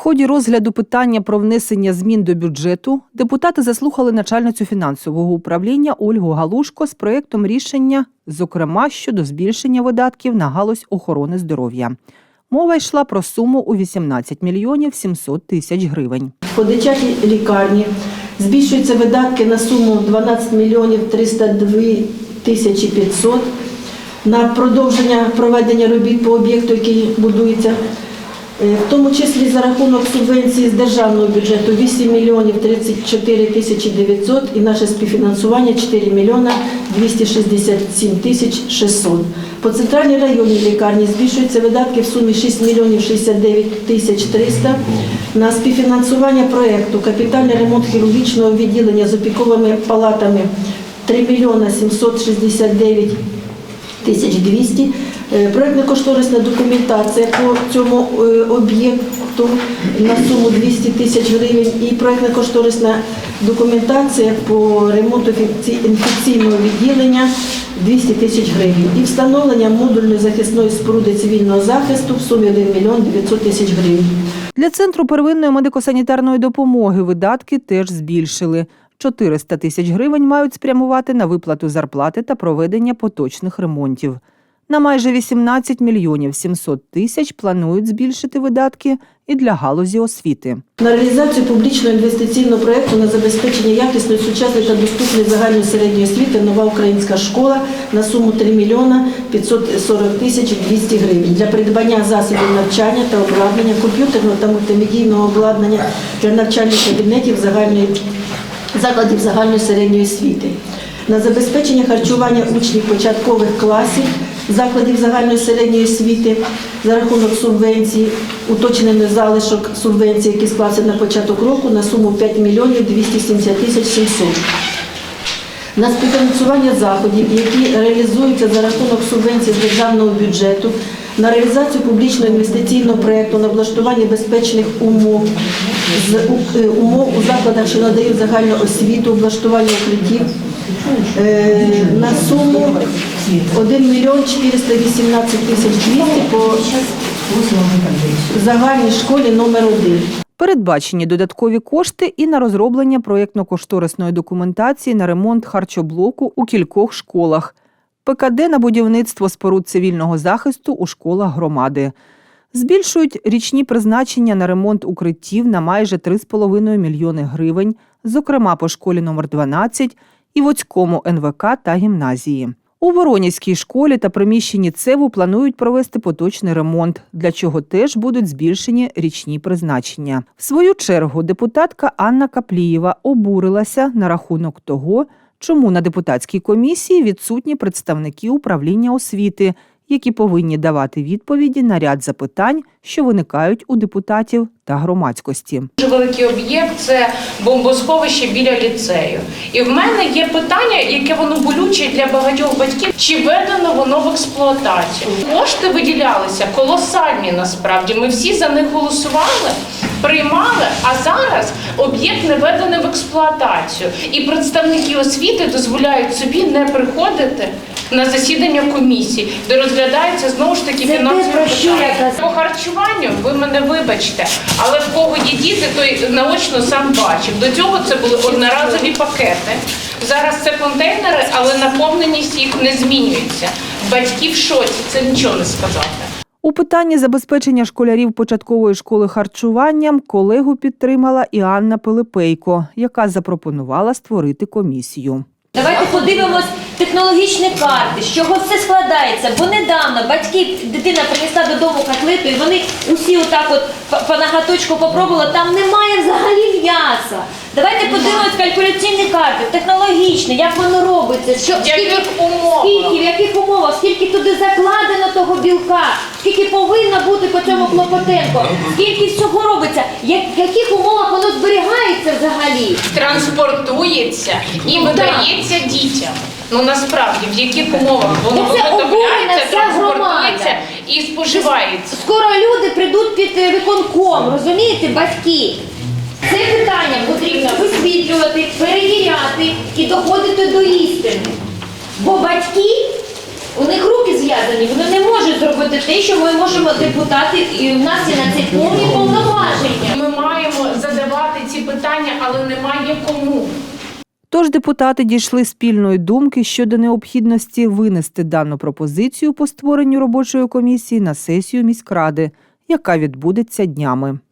ході розгляду питання про внесення змін до бюджету депутати заслухали начальницю фінансового управління Ольгу Галушко з проєктом рішення, зокрема щодо збільшення видатків на галузь охорони здоров'я. Мова йшла про суму у 18 мільйонів 700 тисяч гривень. По дитячій лікарні збільшуються видатки на суму 12 мільйонів 302 тисячі 500 на продовження проведення робіт по об'єкту, який будується. Е, В тому числі за рахунок субвенції з державного бюджету 8 мільйонів 34 тисячі 900 і наше співфінансування 4 мільйона 267 тисяч 600. По центральній районній лікарні збільшуються видатки в сумі 6 мільйонів 69 тисяч 300 на співфінансування проєкту капітальний ремонт хірургічного відділення з опіковими палатами 3 мільйона 769 1200. Е, Проектно-кошторисна документація по цьому е, об'єкту на суму 200 тисяч гривень і проектно-кошторисна документація по ремонту інфекційного відділення 200 тисяч гривень. І встановлення модульної захисної споруди цивільного захисту в сумі 1 мільйон 900 тисяч гривень. Для центру первинної медико-санітарної допомоги видатки теж збільшили. 400 тисяч гривень мають спрямувати на виплату зарплати та проведення поточних ремонтів. На майже 18 мільйонів 700 тисяч планують збільшити видатки і для галузі освіти. На реалізацію публічного інвестиційного проєкту на забезпечення якісної, сучасної та доступної загальної середньої освіти «Нова українська школа» на суму 3 мільйона 540 тисяч 200 гривень для придбання засобів навчання та обладнання, комп'ютерного та мультимедійного обладнання для навчальних кабінетів загальної закладів загальної середньої освіти. На забезпечення харчування учнів початкових класів закладів загальної середньої освіти за рахунок субвенції, уточнений залишок субвенції, який склався на початок року, на суму 5 мільйонів 270 тисяч 700. На співфінансування заходів, які реалізуються за рахунок субвенцій з державного бюджету, на реалізацію публічного інвестиційного проєкту на облаштування безпечних умов е, умов у закладах, що надають загальну освіту, облаштування укриттів на суму 1 мільйон 418 тисяч 200 по загальній школі номер 1. Передбачені додаткові кошти і на розроблення проєктно-кошторисної документації на ремонт харчоблоку у кількох школах, ПКД на будівництво споруд цивільного захисту у школах громади. Збільшують річні призначення на ремонт укриттів на майже 3,5 мільйони гривень, зокрема по школі номер 12 і Воцькому НВК та гімназії. У Воронівській школі та приміщенні ЦЕВу планують провести поточний ремонт, для чого теж будуть збільшені річні призначення. В свою чергу депутатка Анна Каплієва обурилася на рахунок того, чому на депутатській комісії відсутні представники управління освіти, які повинні давати відповіді на ряд запитань, що виникають у депутатів та громадськості. Дуже великий об'єкт це бомбосховище біля ліцею. І в мене є питання, яке воно болюче для багатьох батьків. Чи введено воно в експлуатацію? Кошти виділялися колосальні насправді. Ми всі за них голосували. Приймали, а зараз об'єкт не введений в експлуатацію. І представники освіти дозволяють собі не приходити на засідання комісії, де розглядається знову ж таки фінансове я питання. По харчуванню ви мене вибачте, але в кого є діти, той наочно сам бачив. До цього це були одноразові пакети. Зараз це контейнери, але наповненість їх не змінюється. Батьки в шоці, це нічого не сказати. У питанні забезпечення школярів початкової школи харчуванням колегу підтримала і Анна Пилипейко, яка запропонувала створити комісію. Давайте подивимось технологічні карти, з чого все складається. Бо недавно батьки, дитина принесла додому котлету, і вони усі отак от по- нагаточку попробували, там немає взагалі м'яса. Давайте подивимось калькуляційні карти, технологічні, як воно робиться, що скільки, в яких умовах, скільки туди закладено того білка, скільки повинно бути по цьому клопотенко, скільки всього робиться, як, в яких умовах воно зберігається взагалі. Транспортується і Ну, видається дітям. Ну насправді в яких умовах воно Ну, це обурена виготовляється, вся транспортується громада. і споживається. Скоро люди прийдуть під е, виконком, розумієте, батьки. Це питання потрібно висвітлювати, перевіряти і доходити до істини. Бо батьки, у них руки зв'язані, вони не можуть зробити робити те, що ми можемо депутати, і в нас є на це повні повноваження. Ми маємо задавати ці питання, але немає кому. Тож депутати дійшли спільної думки щодо необхідності винести дану пропозицію по створенню робочої комісії на сесію міськради, яка відбудеться днями.